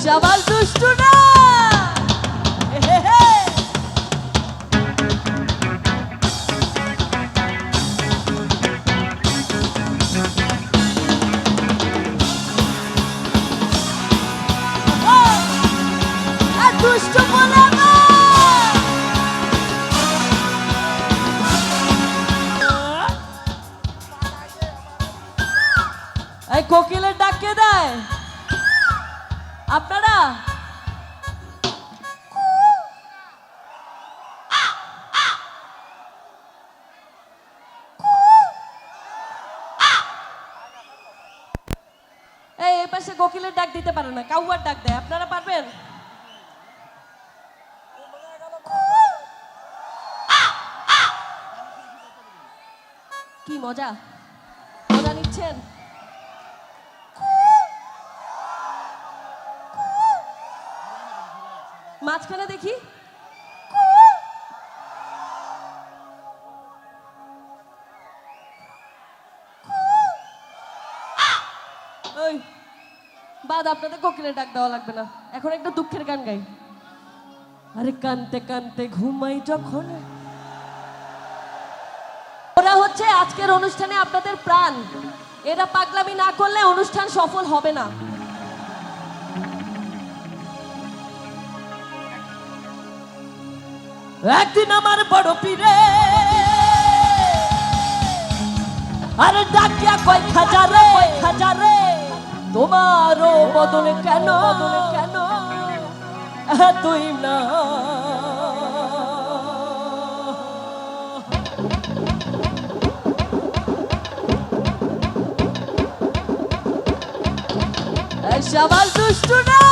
সবার দুষ্টু না। এই কোকিলের ডাক দেয়? আপনারা? এই পাশে কোকিলের ডাক দিতে পারে না, কাউয়ার ডাক দেয়, আপনারা পারবেন? কি মজা? মজা নিচ্ছেন? মাঝখানে দেখি। বাদ আপনাদের কোকিলের ডাক দেওয়া লাগবে না। এখন একটা দুঃখের গান গাই। আরে কানতে কানতে ঘুমাই যখন। ওরা হচ্ছে আজকের অনুষ্ঠানে আপনাদের প্রাণ। এরা পাগলামি না করলে অনুষ্ঠান সফল হবে না। একদিন আমার বড় পীরে। আরে ডাকিয়া কয় খাজারে খাজারে তোমারও বদল কেন কেন? তুই না। সবার দুষ্টু না।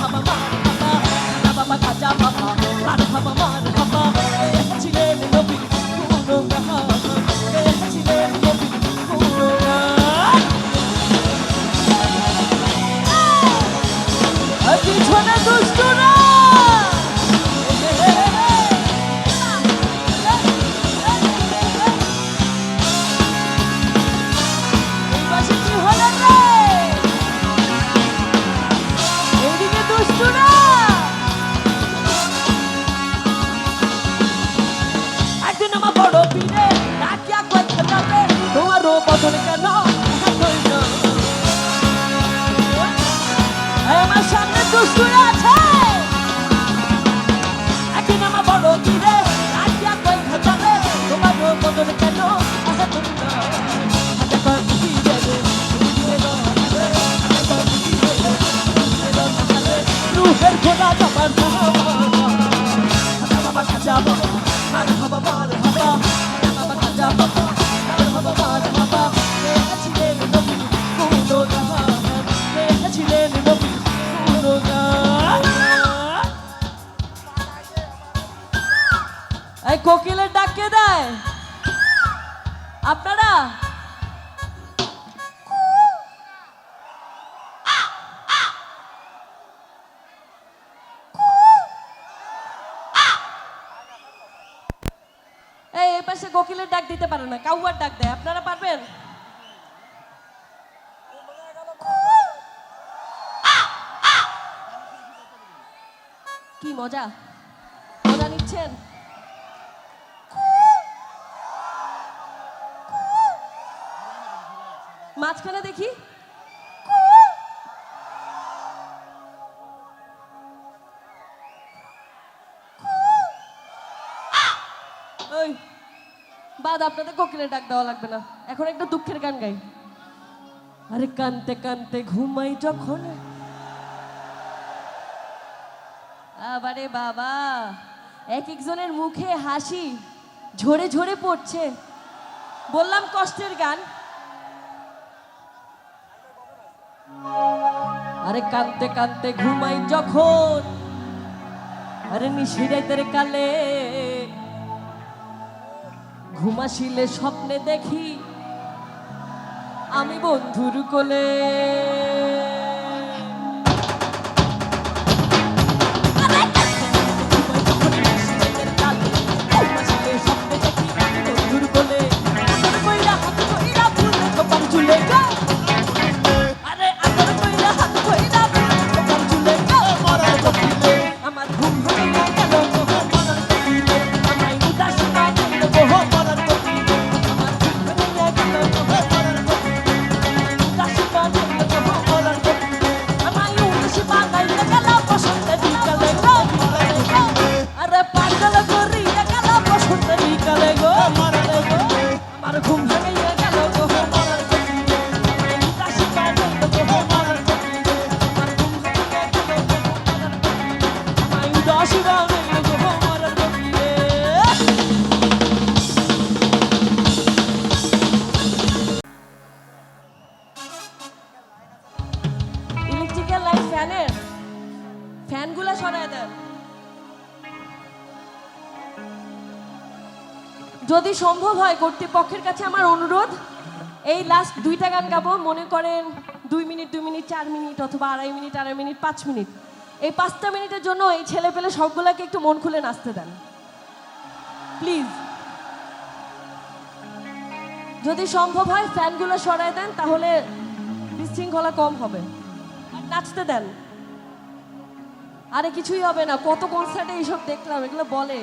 তোমারও বদল কেন এতই কোকিলের ডাক দেয়। আপনারা? এই পাশে কোকিলের ডাক দিতে পারে না, কাউয়ার ডাক দেয়, আপনারা পারবেন? কি মজা? মজা নিচ্ছেন? মাঝখানে দেখি। ওই, বাদ, আপনাদের কোকিলের ডাক দেওয়া লাগবে না। এখন একটা দুঃখের গান গাই। আরে কানতে কানতে ঘুমাই যখন। আবারে বাবা, এক একজনের মুখে হাসি ঝরে ঝরে পড়ছে। বললাম কষ্টের গান। আরে কাঁদতে কাঁদতে ঘুমাই যখন। আরে নিশিরাইতের কালে। ঘুমাসিলে স্বপ্নে দেখি আমি বন্ধুর কোলে। ফ্যানের ফ্যানগুলো যদি সম্ভব হয়, কর্তৃপক্ষের কাছে আমার অনুরোধ, এই লাস্ট দুইটা গান গাবো। মনে করেন দুই মিনিট দুই মিনিট, চার মিনিট, অথবা আড়াই মিনিট আড়াই মিনিট, পাঁচ মিনিট। এই পাঁচটা মিনিটের জন্য এই ছেলে পেলে সবগুলাকে একটু মন খুলে নাচতে দেন। প্লিজ যদি সম্ভব হয় ফ্যানগুলো সরায় দেন, তাহলে বিশৃঙ্খলা কম হবে। আর নাচতে দেন। আরে কিছুই হবে না। কত কনসার্টে এইসব দেখলাম, এগুলো বলে।